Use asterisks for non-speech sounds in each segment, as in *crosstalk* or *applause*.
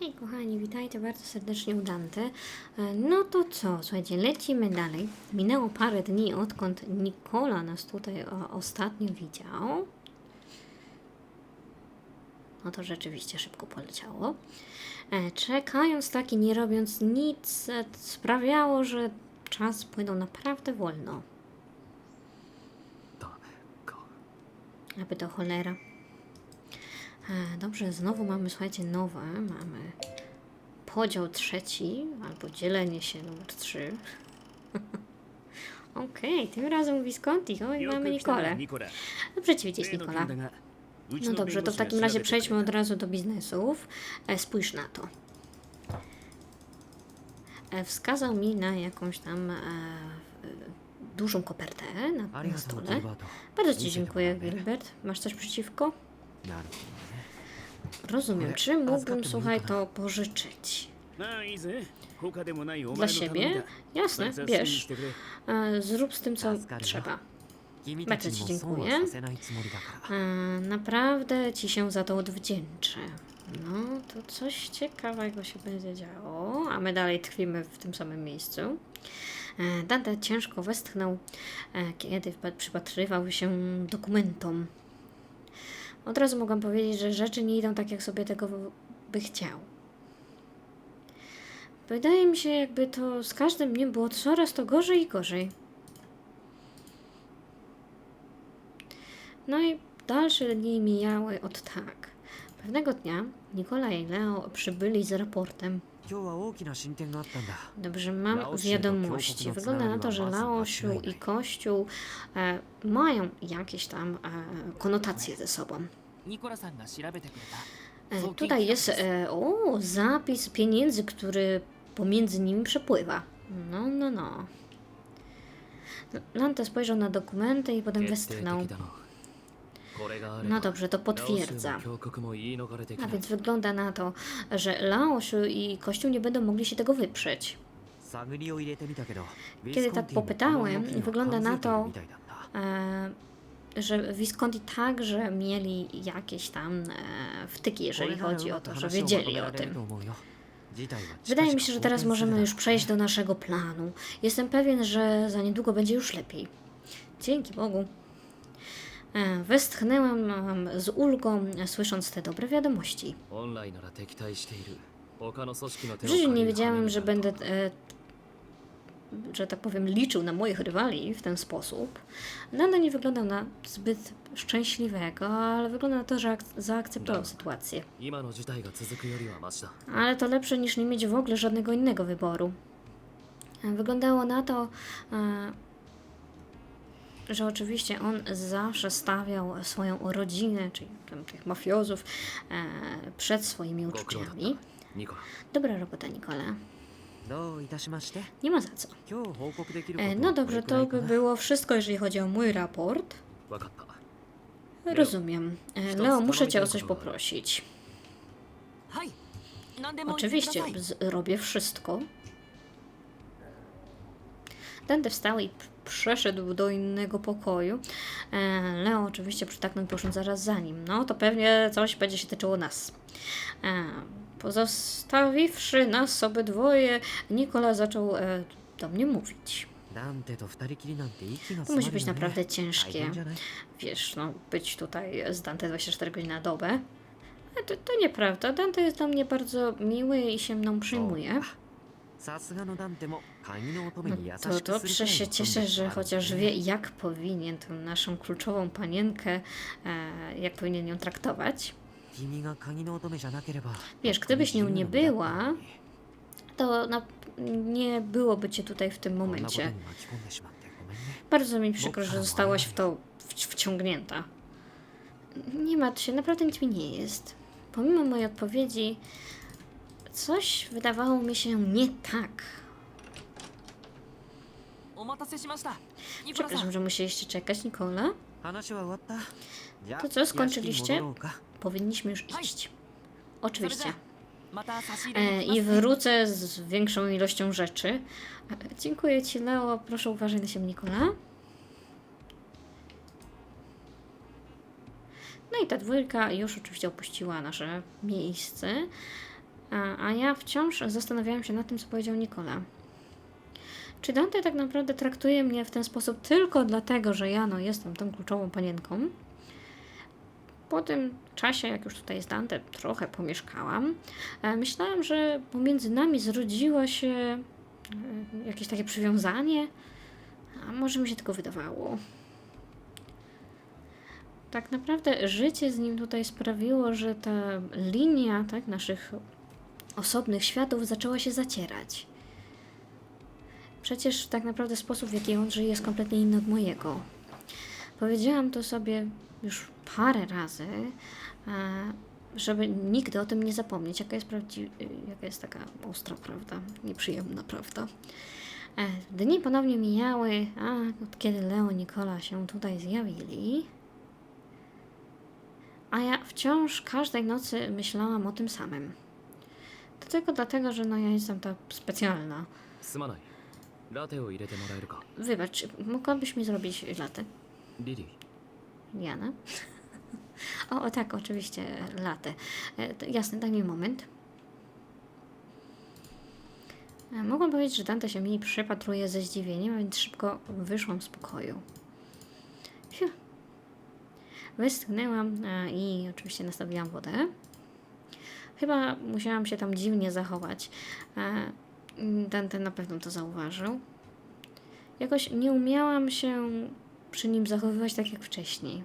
Hej kochani, witajcie bardzo serdecznie u Dante. No to co, słuchajcie, lecimy dalej. Minęło parę dni odkąd Nikola nas tutaj e, ostatnio widział. No to rzeczywiście szybko poleciało. E, czekając tak i nie robiąc nic, e, sprawiało, że czas płynął naprawdę wolno. Tak, tak. Aby to cholera. E, dobrze, znowu mamy, słuchajcie, nowe. Mamy podział trzeci, albo dzielenie się numer trzy. *laughs* Okej, okay, tym razem Visconti. Oj, mamy Nikolę. Dobrze ci widzieć, Nikola. No, no dobrze, to w takim razie przejdźmy od razu do biznesów. E, spójrz na to. E, wskazał mi na jakąś tam dużą kopertę na, na stole. Bardzo Ci dziękuję, Gilbert. Masz coś przeciwko? Rozumiem. Czy mógłbym, słuchaj, to pożyczyć? Dla siebie? Jasne, bierz. E, zrób z tym, co trzeba. Bardzo Ci dziękuję. E, naprawdę Ci się za to odwdzięczę. No, to coś ciekawego się będzie działo, a my dalej tkwimy w tym samym miejscu. E, Dante ciężko westchnął, kiedy przypatrywał się dokumentom od razu mogłam powiedzieć, że rzeczy nie idą tak, jak sobie tego by chciał. Wydaje mi się, jakby to z każdym dniem było coraz to gorzej i gorzej. No i dalsze dni mijały od tak. Pewnego dnia Nikolaj i Leo przybyli z raportem. Dobrze, mam wiadomości. Wygląda na to, że Laosiu i Kościół e, mają jakieś tam e, konotacje ze sobą. Tutaj jest, e, o, zapis pieniędzy, który pomiędzy nimi przepływa. No, no, no. Nante spojrzał na dokumenty i potem westchnął. No dobrze, to potwierdza. A więc wygląda na to, że Laos i Kościół nie będą mogli się tego wyprzeć. Kiedy tak popytałem, wygląda na to, e, że Visconti także mieli jakieś tam e, wtyki, jeżeli chodzi o to, że wiedzieli o tym. Wydaje mi się, że teraz możemy już przejść do naszego planu. Jestem pewien, że za niedługo będzie już lepiej. Dzięki Bogu. E, westchnęłam z ulgą, słysząc te dobre wiadomości. W życiu nie wiedziałem, że będę e, że tak powiem, liczył na moich rywali w ten sposób, nadal nie wyglądał na zbyt szczęśliwego, ale wygląda na to, że zaakceptował sytuację. Ale to lepsze niż nie mieć w ogóle żadnego innego wyboru. Wyglądało na to, e, że oczywiście on zawsze stawiał swoją rodzinę, czyli tych mafiozów, e, przed swoimi uczuciami. Dobra robota, Nikola. Nie ma za co. E, no dobrze, to by było wszystko, jeżeli chodzi o mój raport. Rozumiem. E, Leo, muszę cię o coś poprosić. Oczywiście, zrobię wszystko. Dante wstał i przeszedł do innego pokoju. E, Leo oczywiście przytaknął i poszedł zaraz za nim. No to pewnie coś będzie się tyczyło nas. Pozostawiwszy nas obydwoje, Nikola zaczął e, do mnie mówić. To musi być naprawdę ciężkie. Wiesz, no, być tutaj z Dante 24 godziny na dobę. E, to, to nieprawda. Dante jest dla mnie bardzo miły i się mną przyjmuje. No, no to dobrze się cieszę, że chociaż wie, jak powinien tę naszą kluczową panienkę, e, jak powinien ją traktować. Wiesz, gdybyś nią nie była, to na, nie byłoby cię tutaj w tym momencie. Bardzo mi przykro, że zostałaś w to wciągnięta. Nie martw się, naprawdę nic mi nie jest. Pomimo mojej odpowiedzi, coś wydawało mi się nie tak. Przepraszam, że musieliście czekać, Nikola. To co, skończyliście? Powinniśmy już iść. Oczywiście. E, I wrócę z większą ilością rzeczy. E, dziękuję Ci, Leo. Proszę uważaj na siebie, Nikola. No i ta dwójka już oczywiście opuściła nasze miejsce. A, a ja wciąż zastanawiałam się nad tym, co powiedział Nikola. Czy Dante tak naprawdę traktuje mnie w ten sposób tylko dlatego, że ja no, jestem tą kluczową panienką? Po tym czasie, jak już tutaj jest Dante, trochę pomieszkałam. e, Myślałam, że pomiędzy nami zrodziło się e, jakieś takie przywiązanie, a może mi się tylko wydawało. Tak naprawdę życie z nim tutaj sprawiło, że ta linia tak, naszych osobnych światów zaczęła się zacierać. Przecież tak naprawdę sposób, w jaki on żyje, jest kompletnie inny od mojego. Powiedziałam to sobie już parę razy, e, żeby nigdy o tym nie zapomnieć, jaka jest, prawdzi- jaka jest taka ostra prawda, nieprzyjemna prawda. E, dni ponownie mijały, a kiedy Leo i Nikola się tutaj zjawili, a ja wciąż każdej nocy myślałam o tym samym. To tylko dlatego, że no ja jestem ta specjalna. Wybacz, mogłabyś mi zrobić latę? Liliana? O, o tak, oczywiście, latę. E, jasne, daj mi moment. E, Mogłam powiedzieć, że Dante się mi przypatruje ze zdziwieniem, więc szybko wyszłam z pokoju. Fiu. Westchnęłam e, i oczywiście nastawiłam wodę. Chyba musiałam się tam dziwnie zachować. Dante na pewno to zauważył. Jakoś nie umiałam się przy nim zachowywać tak jak wcześniej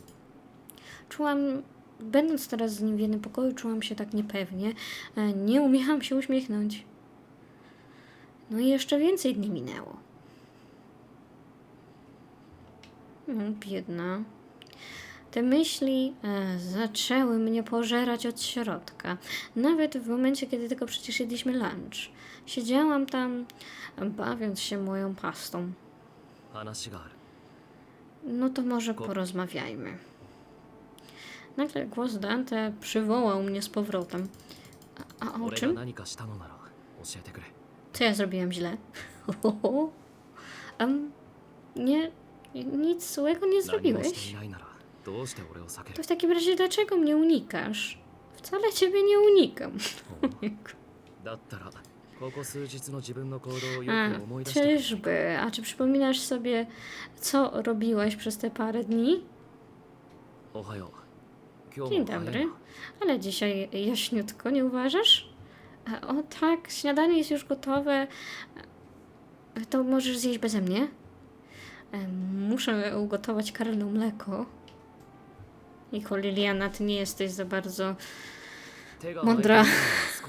czułam, będąc teraz z nim w jednym pokoju, czułam się tak niepewnie. E, nie umiałam się uśmiechnąć. No i jeszcze więcej dni minęło. No, biedna. Te myśli e, zaczęły mnie pożerać od środka. Nawet w momencie, kiedy tylko przecież jedliśmy lunch. Siedziałam tam, bawiąc się moją pastą. No to może porozmawiajmy. Nagle głos Dante przywołał mnie z powrotem. A, a o 俺が czym? 何かしたのなら教えてくれ Co ja zrobiłam źle? *laughs* um, nie, nic złego nie 何もして zrobiłeś. いないならどうして俺を避け To る w takim razie dlaczego mnie unikasz? Wcale ciebie nie unikam. *laughs* だったらここ数日の自分の行動をよ A, く思い出してくれ czyżby? A czy przypominasz sobie, co robiłaś przez te parę dni? おはよう今日 Dzień dobry. Ale dzisiaj jaśniutko, nie uważasz? E, o tak, śniadanie jest już gotowe. E, to możesz zjeść beze mnie? E, muszę ugotować Karlu mleko. Niko Liliana, ty nie jesteś za bardzo mądra. *laughs*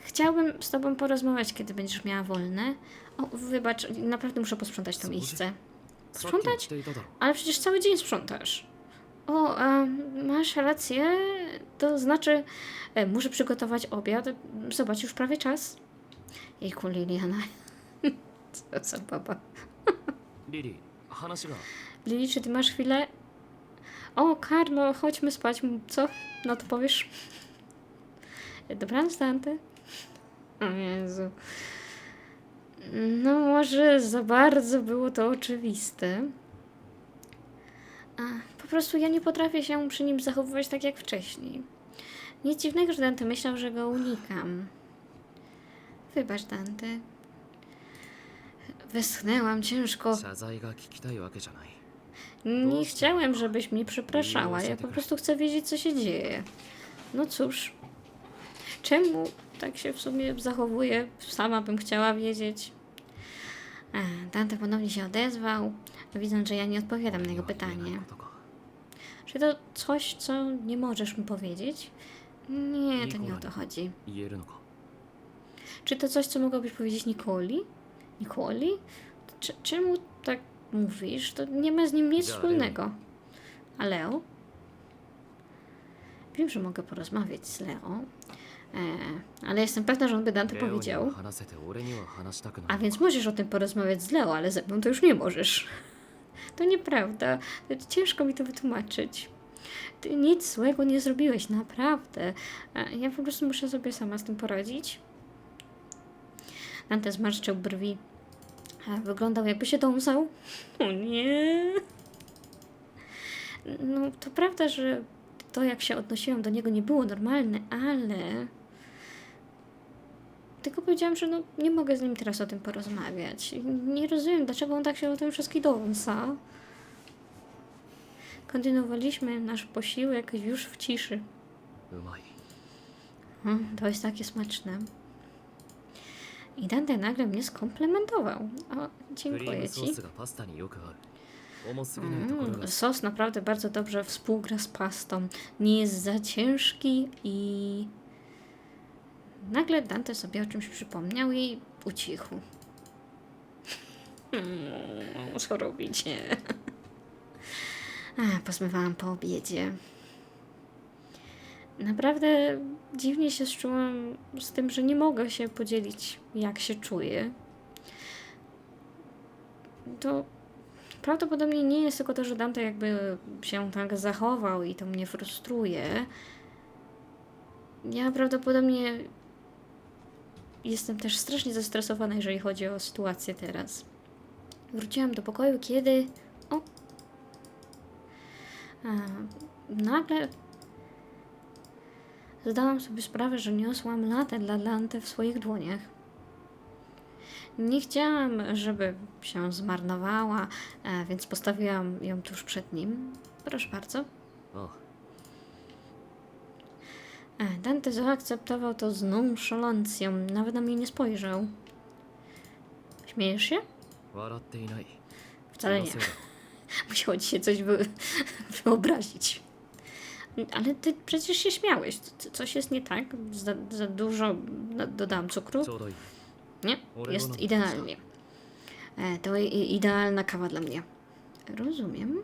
Chciałbym z tobą porozmawiać, kiedy będziesz miała wolne. O, wybacz, naprawdę muszę posprzątać to miejsce. Sprzątać? Ale przecież cały dzień sprzątasz. O, a, masz rację. To znaczy, e, muszę przygotować obiad. Zobacz, już prawie czas. Jejku, Liliana. *laughs* Co za baba. リリー話が Lili, czy ty masz chwilę? O, Karlo, chodźmy spać. Co? No to powiesz? Dobranoc, Dante. O Jezu. No może za bardzo było to oczywiste. Po prostu ja nie potrafię się przy nim zachowywać tak jak wcześniej. Nic dziwnego, że Dante myślał, że go unikam. Wybacz, Dante. Wyschnęłam ciężko. Nie chciałem, żebyś mi przepraszała. Ja po prostu chcę wiedzieć, co się dzieje. No cóż. Czemu tak się w sumie zachowuje? Sama bym chciała wiedzieć. Dante ponownie się odezwał, widząc, że ja nie odpowiadam na jego pytanie. Czy to coś, co nie możesz mu powiedzieć? Nie, to nie o to chodzi. Czy to coś, co mogłabyś powiedzieć Nikoli? Nikoli? Czemu tak mówisz? To nie ma z nim nic wspólnego. A Leo? Wiem, że mogę porozmawiać z Leo, ale jestem pewna, że on by nam to powiedział. A więc możesz o tym porozmawiać z Leo, ale ze mną to już nie możesz. *laughs* To nieprawda. Ciężko mi to wytłumaczyć. Ty nic złego nie zrobiłeś, naprawdę. Ja po prostu muszę sobie sama z tym poradzić. Dante zmarszczył brwi. Wyglądał jakby się dąsał. *laughs* O nie. No to prawda, że to jak się odnosiłam do niego nie było normalne, ale tylko powiedziałam, że no, nie mogę z nim teraz o tym porozmawiać. Nie rozumiem, dlaczego on tak się o tym wszystkim dąsa. Kontynuowaliśmy nasz posiłek już w ciszy. Hmm, to jest takie smaczne. I Dante nagle mnie skomplementował. O, dziękuję ci. Mm, sos naprawdę bardzo dobrze współgra z pastą. Nie jest za ciężki i nagle Dante sobie o czymś przypomniał i ucichł. Mm, co robicie? A, pozmywałam po obiedzie. Naprawdę dziwnie się czułam z tym, że nie mogę się podzielić, jak się czuję. To Prawdopodobnie nie jest tylko to, że Dante jakby się tak zachował i to mnie frustruje. Ja prawdopodobnie jestem też strasznie zestresowana, jeżeli chodzi o sytuację teraz. Wróciłam do pokoju, kiedy. O! Nagle zdałam sobie sprawę, że niosłam latę dla Dante w swoich dłoniach. Nie chciałam, żeby się zmarnowała, e, więc postawiłam ją tuż przed nim. Proszę bardzo. あ E, E, Dante zaakceptował to z nonszalancją. Nawet na mnie nie spojrzał. Śmiejesz się? Wcale nie. *laughs* Musiało ci się coś wy *laughs* wyobrazić. Ale ty przecież się śmiałeś. Coś jest nie tak? Za, za dużo no, dodałam cukru? Nie? Jest idealnie. E, to idealna kawa dla mnie. Rozumiem.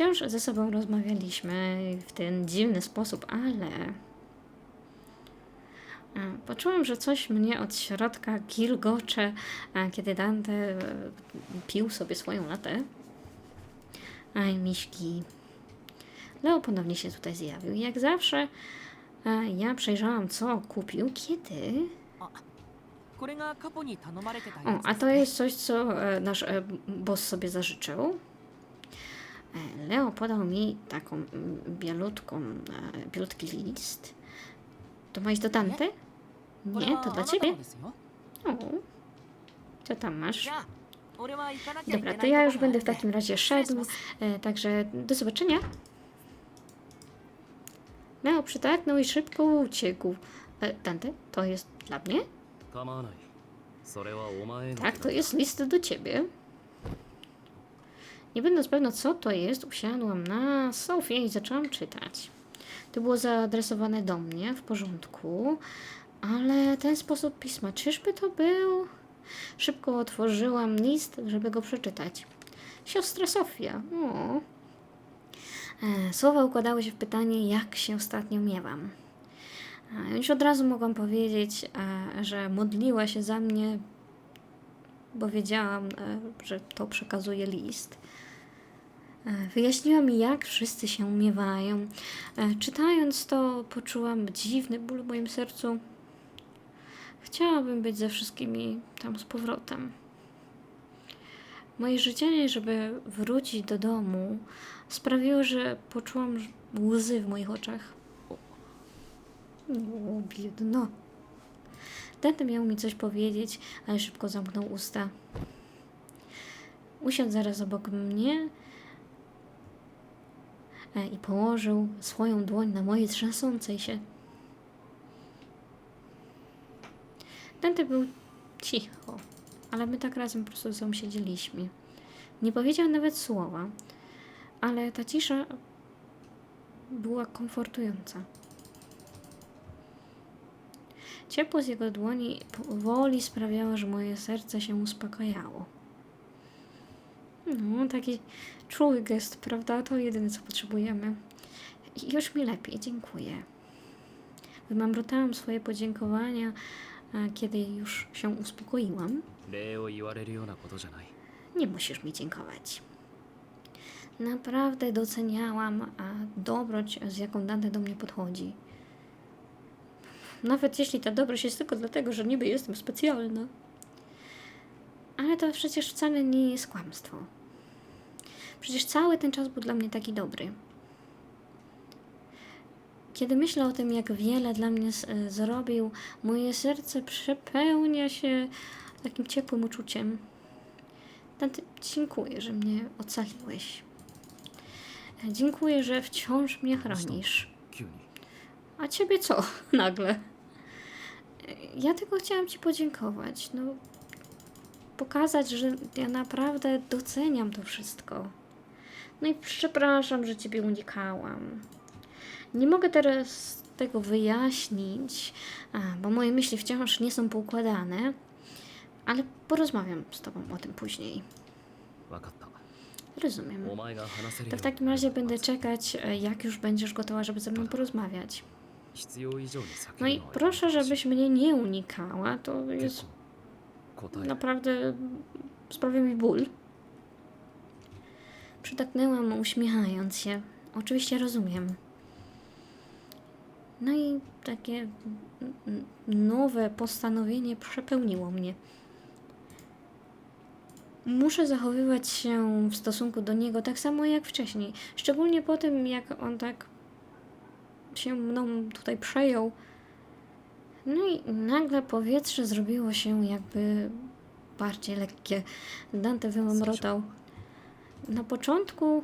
Wciąż ze sobą rozmawialiśmy w ten dziwny sposób, ale e, Poczułam, że coś mnie od środka gilgocze, e, kiedy Dante e, pił sobie swoją latę. Aj, miśki. Leo ponownie się tutaj zjawił. Jak zawsze, ja przejrzałam, co kupił, kiedy... O, a to jest coś, co nasz boss sobie zażyczył. Leo podał mi taką bielutką, e, bielutki list. To masz do Dante? Nie, to dla ciebie. O, co tam masz? Dobra, to ja już będę w takim razie szedł, e, także do zobaczenia. Leo przytargnął i szybko uciekł. E, Dante, to jest dla mnie? Tak, to jest list do ciebie. Nie będąc pewna, co to jest, usiadłam na sofie i zaczęłam czytać. To było zaadresowane do mnie, w porządku, ale ten sposób pisma, czyżby to był? Szybko otworzyłam list, żeby go przeczytać. Siostra Sofia. O. E, Słowa układały się w pytanie, jak się ostatnio miewam. A Już od razu mogłam powiedzieć, e, że modliła się za mnie, bo wiedziałam, e, że to przekazuje list. E, Wyjaśniła mi, jak wszyscy się umiewają. E, Czytając to, poczułam dziwny ból w moim sercu. Chciałabym być ze wszystkimi tam z powrotem. Moje życzenie, żeby wrócić do domu, sprawiło, że poczułam łzy w moich oczach. O, biedno. Dante miał mi coś powiedzieć, ale szybko zamknął usta. Usiadł zaraz obok mnie i położył swoją dłoń na mojej trzęsącej się. Dante był cicho, ale my tak razem po prostu siedzieliśmy. Nie powiedział nawet słowa, ale ta cisza była komfortująca. Ciepło z jego dłoni powoli sprawiało, że moje serce się uspokajało. No, taki czuły gest, prawda? To jedyne, co potrzebujemy. Już mi lepiej, dziękuję. Wymamrotałam swoje podziękowania, kiedy już się uspokoiłam. Nie musisz mi dziękować. Naprawdę doceniałam dobroć, z jaką Dante do mnie podchodzi. Nawet jeśli ta dobroć jest tylko dlatego, że niby jestem specjalna. Ale to przecież wcale nie jest kłamstwo. Przecież cały ten czas był dla mnie taki dobry. kiedy myślę o tym, jak wiele dla mnie e, zrobił, moje serce przepełnia się takim ciepłym uczuciem. Dante, dziękuję, że mnie ocaliłeś. E, Dziękuję, że wciąż mnie chronisz. A ciebie co *laughs* nagle? E, Ja tylko chciałam ci podziękować. No, pokazać, że ja naprawdę doceniam to wszystko. No i przepraszam, że Ciebie unikałam. Nie mogę teraz tego wyjaśnić, bo moje myśli wciąż nie są poukładane, ale porozmawiam z Tobą o tym później. Rozumiem. To w takim razie będę czekać, e, jak już będziesz gotowa, żeby ze mną porozmawiać. No i proszę, żebyś mnie nie unikała. To jest naprawdę sprawia mi ból. Przytaknęłam, uśmiechając się. Oczywiście rozumiem. No i takie nowe postanowienie przepełniło mnie. Muszę zachowywać się w stosunku do niego tak samo jak wcześniej. Szczególnie po tym, jak on tak się mną tutaj przejął. No i nagle powietrze zrobiło się jakby bardziej lekkie. Dante wymamrotał na początku...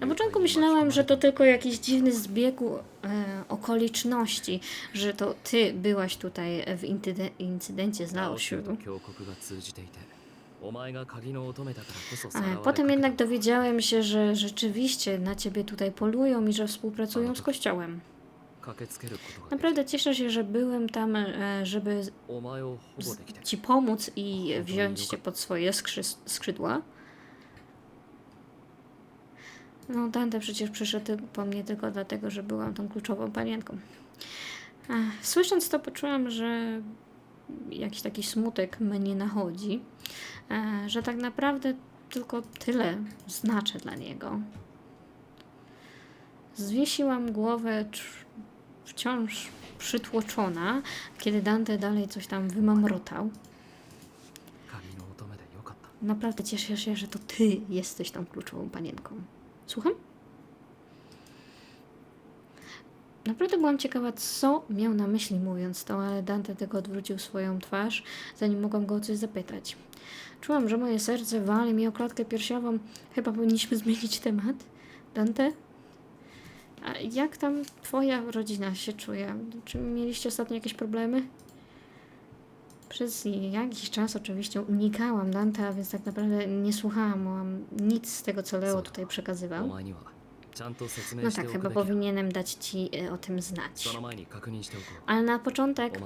Na początku myślałem, że to tylko jakiś dziwny zbieg e, okoliczności, że to ty byłaś tutaj w incydencie z Laosiu. E, potem jednak dowiedziałem się, że rzeczywiście na ciebie tutaj polują i że współpracują z kościołem. Naprawdę cieszę się, że byłem tam, e, żeby ci pomóc i wziąć cię pod swoje skrzy skrzydła. No, Dante przecież przyszedł po mnie tylko dlatego, że byłam tą kluczową panienką. Słysząc to, poczułam, że jakiś taki smutek mnie nachodzi, e, że tak naprawdę tylko tyle znaczę dla niego. Zwiesiłam głowę, wciąż przytłoczona, kiedy Dante dalej coś tam wymamrotał. Naprawdę cieszę się, że to ty jesteś tam kluczową panienką. Słucham? Naprawdę byłam ciekawa, co miał na myśli mówiąc to, ale Dante tylko odwrócił swoją twarz, zanim mogłam go o coś zapytać. Czułam, że moje serce wali mi o klatkę piersiową. Chyba powinniśmy zmienić temat. Dante, a jak tam twoja rodzina się czuje? Czy mieliście ostatnio jakieś problemy? Przez jakiś czas oczywiście unikałam Danta, więc tak naprawdę nie słuchałam nic z tego, co Leo tutaj przekazywał. No tak, chyba powinienem dać ci e, o tym znać. Ale na początek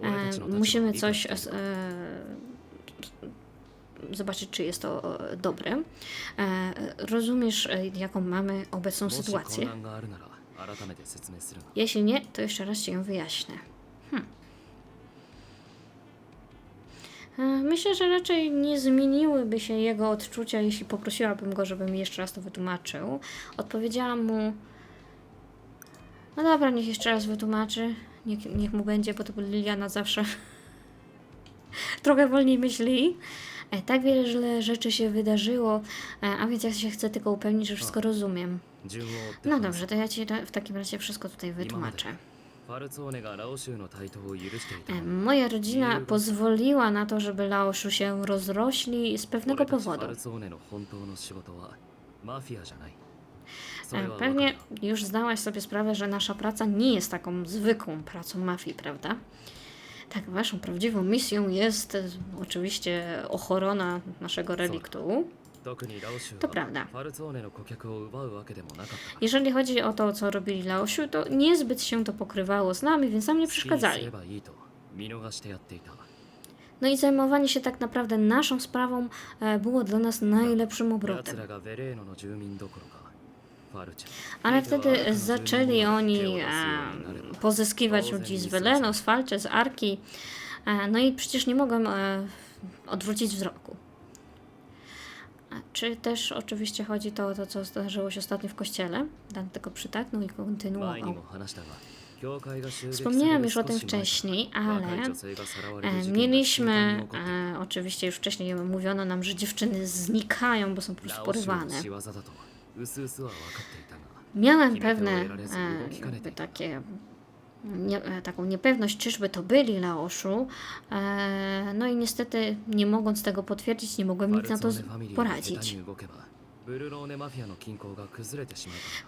e, musimy coś e, zobaczyć, czy jest to e, dobre. E, rozumiesz, e, jaką mamy obecną sytuację? Jeśli nie, to jeszcze raz Ci ją wyjaśnię. Hmm. Myślę, że raczej nie zmieniłyby się jego odczucia, jeśli poprosiłabym go, żeby mi jeszcze raz to wytłumaczył. Odpowiedziałam mu: No dobra, niech jeszcze raz wytłumaczy. Niech, niech mu będzie, bo to Liliana zawsze *laughs* trochę wolniej myśli. E, tak wiele rzeczy się wydarzyło, e, a więc ja się chcę tylko upewnić, że wszystko rozumiem. No dobrze, to ja ci w takim razie wszystko tutaj wytłumaczę. E, moja rodzina pozwoliła na to, żeby Laoszu się rozrośli z pewnego powodu. Pewnie już zdałaś sobie sprawę, że nasza praca nie jest taką zwykłą pracą mafii, prawda? Tak, waszą prawdziwą misją jest e, oczywiście ochrona naszego reliktu. To prawda. Jeżeli chodzi o to, co robili Laosiu, to niezbyt się to pokrywało z nami, więc nam nie przeszkadzali. No i zajmowanie się tak naprawdę naszą sprawą e, było dla nas najlepszym obrotem. Ale wtedy zaczęli oni e, pozyskiwać ludzi z Veleno, z Falcze, z Arki. E, no i przecież nie mogłem e, odwrócić wzroku. Czy też oczywiście chodzi to o to, co zdarzyło się ostatnio w kościele? Dan tylko przytaknął no i kontynuował. Wspomniałem już o tym wcześniej, ale mieliśmy, oczywiście już wcześniej mówiono nam, że dziewczyny znikają, bo są po prostu porywane. Miałem pewne e, takie nie, e, taką niepewność, czyżby to byli Laoszu. E, no i niestety, nie mogąc tego potwierdzić, nie mogłem nic na to poradzić.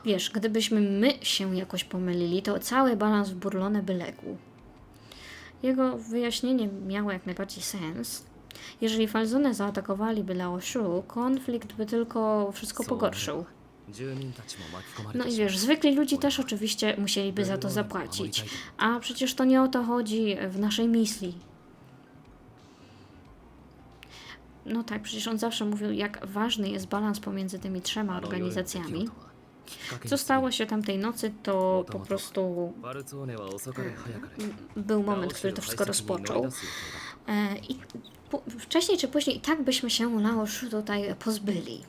Wiesz, gdybyśmy my się jakoś pomylili, to cały balans w Burlone by legł. Jego wyjaśnienie miało jak najbardziej sens. Jeżeli Falzone zaatakowaliby Laoszu, konflikt by tylko wszystko pogorszył. No i wiesz, zwykli ludzie też oczywiście musieliby za to zapłacić. A przecież to nie o to chodzi w naszej misji. No tak, przecież on zawsze mówił, jak ważny jest balans pomiędzy tymi trzema organizacjami. Co stało się tamtej nocy, to po prostu był moment, który to wszystko rozpoczął. E, I wcześniej czy później i tak byśmy się Naoshu tutaj pozbyli.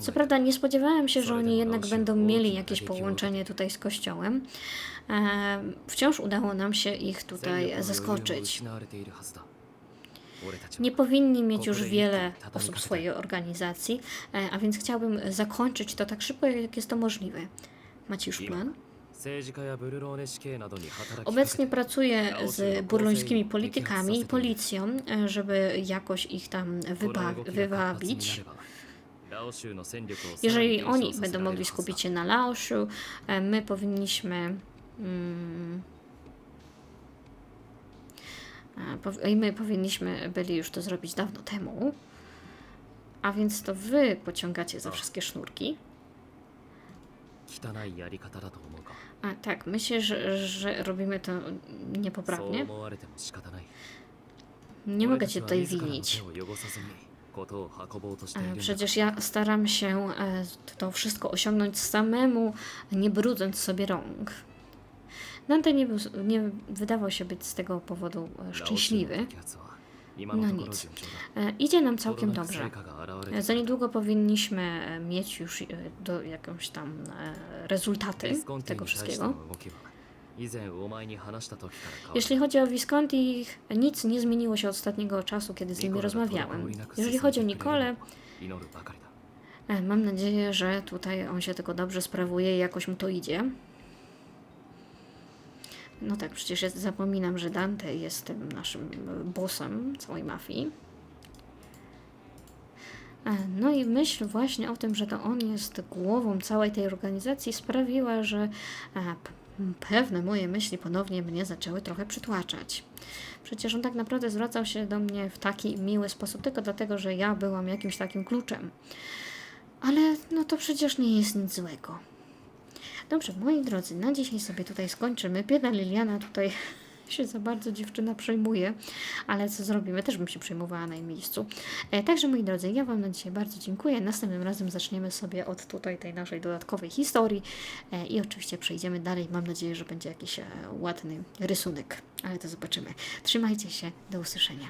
Co prawda nie spodziewałem się, że oni jednak będą mieli jakieś połączenie tutaj z kościołem. E, wciąż udało nam się ich tutaj zaskoczyć. Nie powinni mieć już wiele osób w swojej organizacji, e, a więc chciałbym zakończyć to tak szybko, jak jest to możliwe. Macie już plan? Obecnie pracuję z burlońskimi politykami i policją, żeby jakoś ich tam wywabić. Jeżeli oni będą mogli skupić się na Laosiu, e, my powinniśmy. Hmm, i my powinniśmy byli już to zrobić dawno temu. A więc to wy pociągacie za tak. wszystkie sznurki. A tak, myślisz, że, że robimy to niepoprawnie? Nie mogę cię tutaj winić. Przecież ja staram się e, to wszystko osiągnąć samemu, nie brudząc sobie rąk. Nante nie, był, nie wydawał się być z tego powodu e, szczęśliwy. No tak, no nic. E, idzie nam całkiem dobrze. E, za niedługo powinniśmy e, mieć już do, jakąś tam rezultaty tego wszystkiego. Jeśli chodzi o Visconti, nic nie zmieniło się od ostatniego czasu, kiedy z nimi rozmawiałem. Jeżeli chodzi o Nicole mam nadzieję, że tutaj on się tylko dobrze sprawuje i jakoś mu to idzie. No tak, przecież ja zapominam, że Dante jest tym naszym e, bossem całej mafii. E, No i myśl właśnie o tym, że to on jest głową całej tej organizacji sprawiła, że e, pewne moje myśli ponownie mnie zaczęły trochę przytłaczać. Przecież on tak naprawdę zwracał się do mnie w taki miły sposób tylko dlatego, że ja byłam jakimś takim kluczem. Ale no to przecież nie jest nic złego. Dobrze, moi drodzy, na dzisiaj sobie tutaj skończymy. Biedna Liliana tutaj *laughs* się za bardzo dziewczyna przejmuje, ale co zrobimy? Też bym się przejmowała na jej miejscu. E, także, moi drodzy, ja Wam na dzisiaj bardzo dziękuję. Następnym razem zaczniemy sobie od tutaj tej naszej dodatkowej historii e, i oczywiście przejdziemy dalej. Mam nadzieję, że będzie jakiś e, ładny rysunek, ale to zobaczymy. Trzymajcie się, do usłyszenia.